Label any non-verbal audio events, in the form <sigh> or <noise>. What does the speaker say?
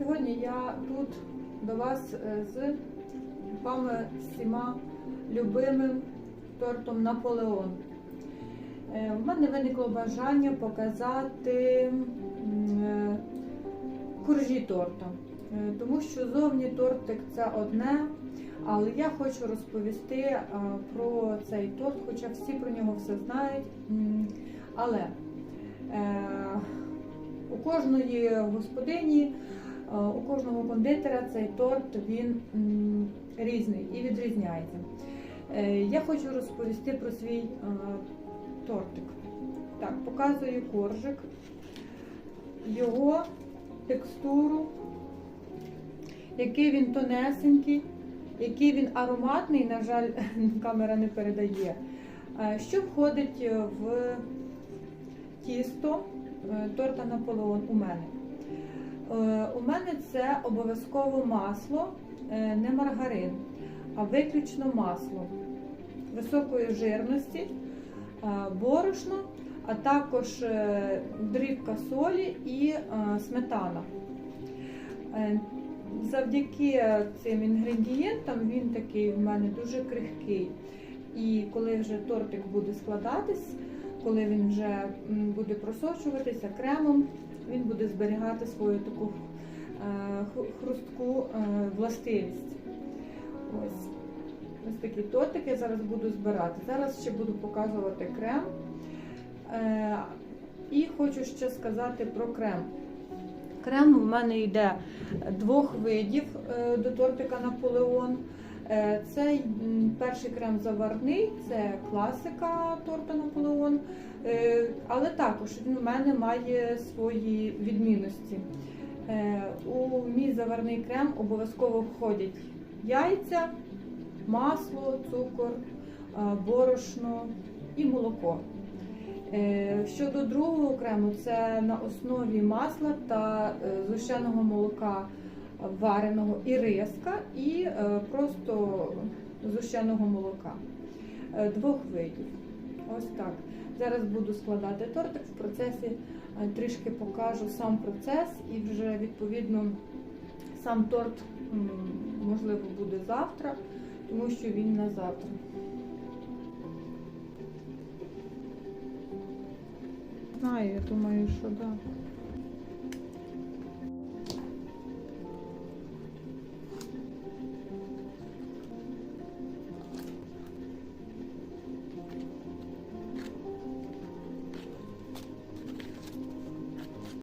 Сьогодні я тут до вас е, з вами всіма любимим тортом Наполеон. Е, У мене виникло бажання показати е, коржі торта, Е, тому що зовні тортик це одне, але я хочу розповісти е, про цей торт, хоча всі про нього все знають. Але е, у кожної господині, е, у кожного кондитера цей торт він різний і відрізняється. Е, Я хочу розповісти про свій е, тортик. Так, показую коржик, його текстуру, який він тонесенький, який він ароматний, на жаль, <laughs> камера не передає. Е, Що входить в тісто е, торта Наполеон у мене? Е, У мене це обов'язково масло, е, не маргарин, а виключно масло високої жирності, е, борошно, а також дрібка солі і сметана. Завдяки цим інгредієнтам він такий в мене дуже крихкий. І коли вже тортик буде складатись, коли він вже буде просочуватися кремом, він буде зберігати свою таку е, хрустку е, властивість. Ось. Ось такі тортики зараз буду збирати. Зараз ще буду показувати крем. Е, і хочу ще сказати про крем. Крем в мене йде двох видів до тортика Наполеон. Е, Цей перший крем заварний, це класика торта Наполеон. Е, Але також він у мене має свої відмінності. Е, У мій заварний крем обов'язково входять яйця, масло, цукор, борошно і молоко. Щодо другого крему, це на основі масла та згущеного молока вареного і риска, і е, просто згущеного молока Е, двох видів. Ось так. Зараз буду складати тортик. В процесі е, трішки покажу сам процес і вже відповідно сам торт можливо буде завтра, тому що він на завтра. Знаю, я думаю, що так.